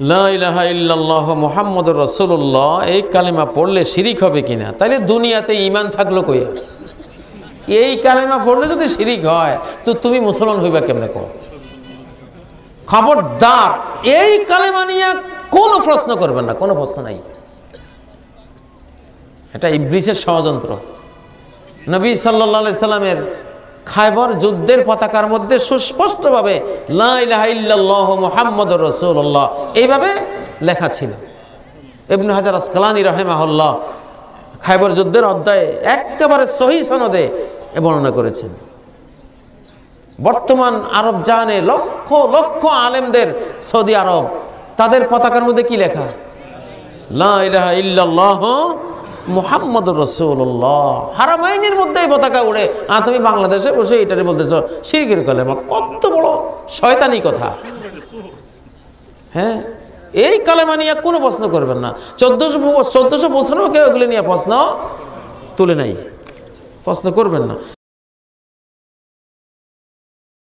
লাহ মোহাম্মদ রসুল্লাহ এই কালেমা পড়লে শিরিক হবে কিনা? তাহলে দুনিয়াতে ইমান থাকল কই? এই কালেমা পড়লে যদি শিরিক হয়, তো তুমি মুসলমান হইবা কেমনে কো খবরদার, এই কালেমা নিয়ে কোনো প্রশ্ন করবেন না, কোনো প্রশ্ন নাই। এটা ইবলিসের ষড়যন্ত্র। নবী সাল্লা সাল্লামের খায়বর যুদ্ধের পতাকার মধ্যে সুস্পষ্টভাবে মোহাম্মদ রসুল্লাহ এইভাবে লেখা ছিল। ইবনু হাজার আসকালানি রহেমাহুল্লাহ খায়বর যুদ্ধের অধ্যায়ে একেবারে সহি সনদে এ বর্ণনা করেছেন। বর্তমান আরব জাহানে লক্ষ লক্ষ আলেমদের সৌদি আরব, তাদের পতাকার মধ্যে কি লেখা? লা ইলাহা ইল্লাল্লাহ মুহাম্মদ রসুল্লাহ হারামাইনের মধ্যে এই পতাকা উড়ে আর তুমি বাংলাদেশে বসে এটারে বলতেছ শিরগির কালেমা, কত বড় শয়তানি কথা। হ্যাঁ এই কালেমা নিয়ে কোনো প্রশ্ন করবেন না। চোদ্দশো চোদ্দশো বছরও কেউ এগুলি নিয়ে প্রশ্ন তুলে নাই। প্রশ্ন করবেন না।